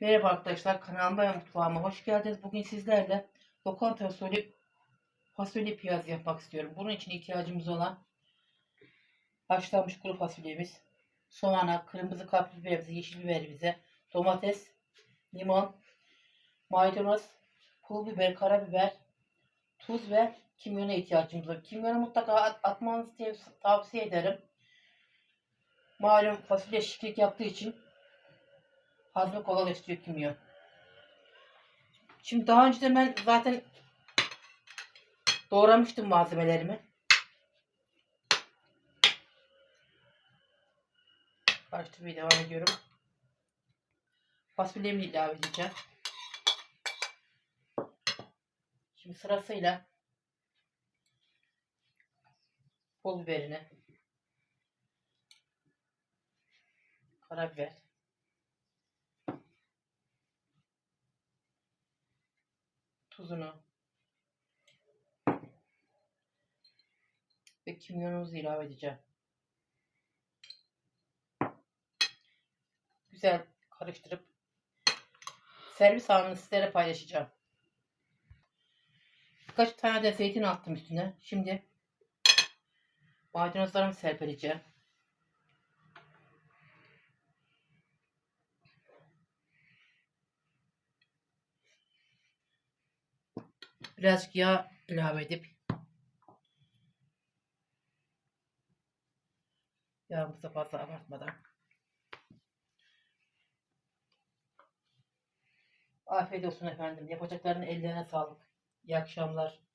Merhaba arkadaşlar kanalıma ve mutfağıma hoş geldiniz. Bugün sizlerle lokanta usulü fasulye piyaz yapmak istiyorum. Bunun için ihtiyacımız olan haşlanmış kuru fasulyemiz, soğana, kırmızı kapya biberimize, yeşil biberimize, domates, limon, maydanoz, pul biber, karabiber, tuz ve kimyona ihtiyacımız var. Kimyonu mutlaka at- atmanızı tavsiye ederim. Malum fasulye şişlik yaptığı için Hazmi kolaylaştırıyor kimyon. Şimdi daha önce de ben zaten doğramıştım malzemelerimi. Karıştırmaya devam ediyorum. Fasulyemi ilave edeceğim. Şimdi sırasıyla pul biberini karabiber tuzunu ve kimyonumuzu ilave edeceğim. Güzel karıştırıp servis anını sizlere paylaşacağım. Birkaç tane de zeytin attım üstüne. Şimdi maydanozlarımı serpileceğim. Birazcık yağ ilave edip yağımızı fazla abartmadan afiyet olsun efendim. Yapacakların ellerine sağlık. İyi akşamlar.